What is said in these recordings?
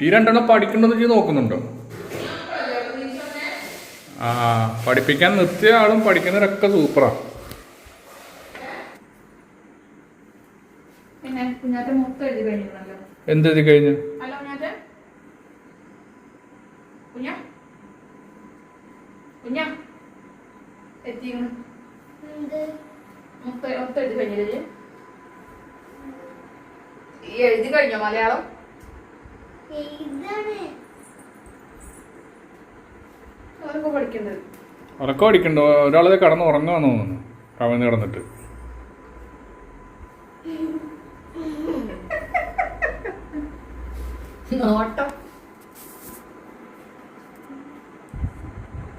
ഈ രണ്ടെണ്ണം പഠിക്കണമെന്ന് വെച്ച് നോക്കുന്നുണ്ടോ? ആ പഠിപ്പിക്കാൻ നിർത്തിയ ആളും പഠിക്കുന്നവരൊക്കെ സൂപ്പറാ. പിന്നെ കുഞ്ഞാറ്റ മൊത്തം എഴുതി കഴിഞ്ഞിട്ടുണ്ടല്ലോ എന്ത് എഴുതി കഴിഞ്ഞു? എഴുതി കഴിഞ്ഞോ മലയാളം? ഉറക്കം അടിക്കണ്ടോ ഒരാളത് കടന്ന് ഉറങ്ങാന്ന് തോന്നുന്നു. കവന്ന് കിടന്നിട്ട്. നോട്ടം.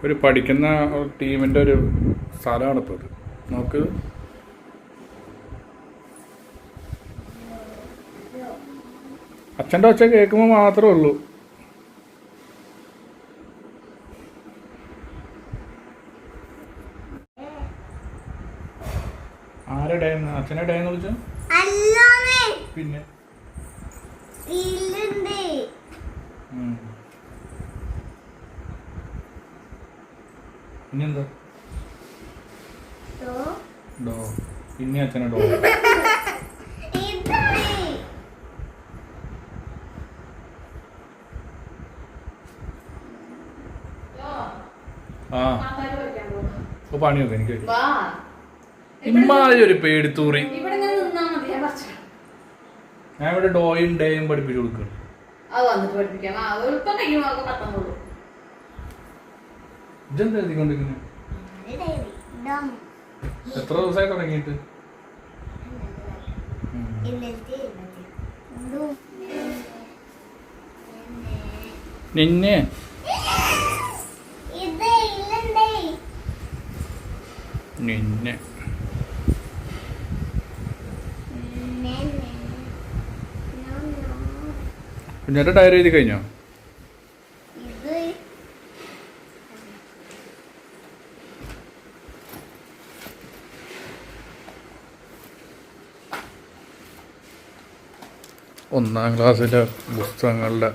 ഒരു പഠിക്കുന്ന ടീമിന്റെ ഒരു സ്ഥലമാണ് ഇപ്പോൾ ഇത്. നോക്ക്. അച്ഛന്റെ ഒച്ച കേൾക്കുമ്പോൾ മാത്രമേ ഉള്ളൂ. ആരുടെ അച്ഛനെ ഡേന്ന് വിളിച്ച പിന്നെ. പിന്നെന്താ? ഡോ. പിന്നെ അച്ഛനെ ഡോ. ആ. അപ്പൊ പണിയൊക്കെ എനിക്ക് വാ. ഇമ്മാതിരി ഒരു പേടിത്തൂറി. ഞാൻ ഇവിടെ ഡോയും ഡേയും പഠിപ്പിച്ചു കൊടുക്കണം. ഇതെന്താ എഴുതിക്കൊണ്ടിരിക്കുന്നത് ഡം എത്ര ദിവസമായി തുടങ്ങിയിട്ട്. നിന്നെ? നിന്നെ. കുഞ്ഞാറ്റ ഡയറി എഴുതി കഴിഞ്ഞോ ഒന്നാം ക്ലാസ്സിലെ പുസ്തകങ്ങളുടെ